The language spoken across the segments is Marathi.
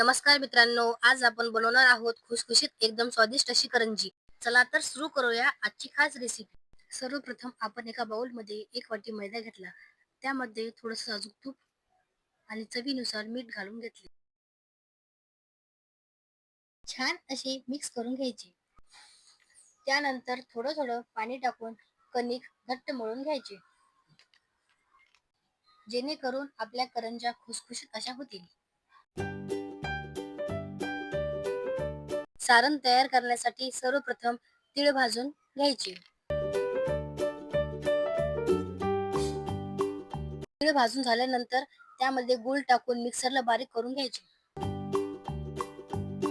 नमस्कार मित्रांनो आज आपण बनवणार आहोत खुसखुशीत एकदम स्वादिष्ट अशी करंजी. चला तर सुरू करूया आजची खास रेसिपी सर्वप्रथम आपण एका बाउलमध्ये एक वाटी मैदा घेतला. त्यामध्ये थोडस साजूक तूप आणि चवीनुसार मीठ घालून घेतले. छान असे मिक्स करून घ्यायचे. त्यानंतर थोडं थोडं पाणी टाकून कणिक घट्ट मळून घ्यायचे. जेणेकरून आपल्या करंजा खुसखुशीत अशा होतील. सारण तयार करण्यासाठी सर्वप्रथम तीळ भाजून घ्यायचे. तीळ भाजून झाल्यानंतर त्यामध्ये गुळ टाकून मिक्सरला बारीक करून घ्यायचे.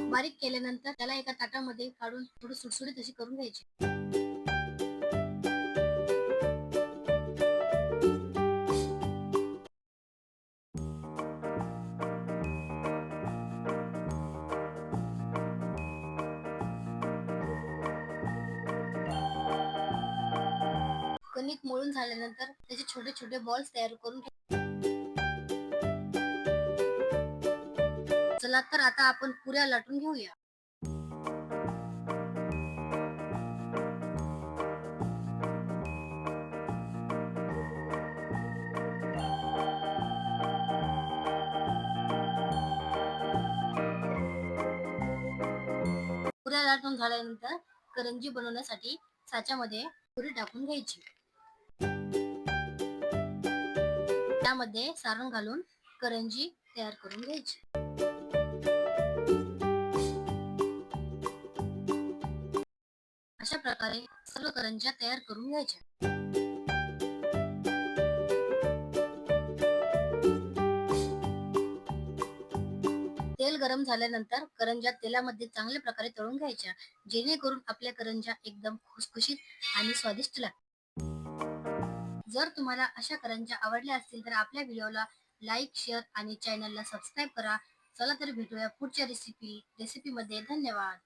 बारीक केल्यानंतर त्याला एका ताटामध्ये काढून थोडं सुटसुटीत अशी करून घ्यायची. कणिक मळून झाल्यानंतर त्याचे छोटे छोटे बॉल्स तयार करून चला तर आता आपण पुऱ्या लाटून घेऊया. पुऱ्या लाटून झाल्यानंतर करंजी बनवण्यासाठी साच्यामध्ये पुरी टाकून घ्यायची. त्यामध्ये सारण घालून करंजी तयार करून घ्यायची. अशा प्रकारे सर्व करंज्या तयार करून घ्यायच्या. तेल गरम झाल्यानंतर करंज्या तेलामध्ये चांगल्या प्रकारे तळून घ्यायच्या जेणेकरून आपल्या करंज्या एकदम खुसखुशीत आणि स्वादिष्ट लागतात जर तुम्हाला अशा करंज्या आवडल्या असतील तर आपल्या व्हिडिओला लाईक शेअर आणि चॅनलला सबस्क्राईब करा. चला तर भेटूया पुढच्या रेसिपी रेसिपीमध्ये धन्यवाद.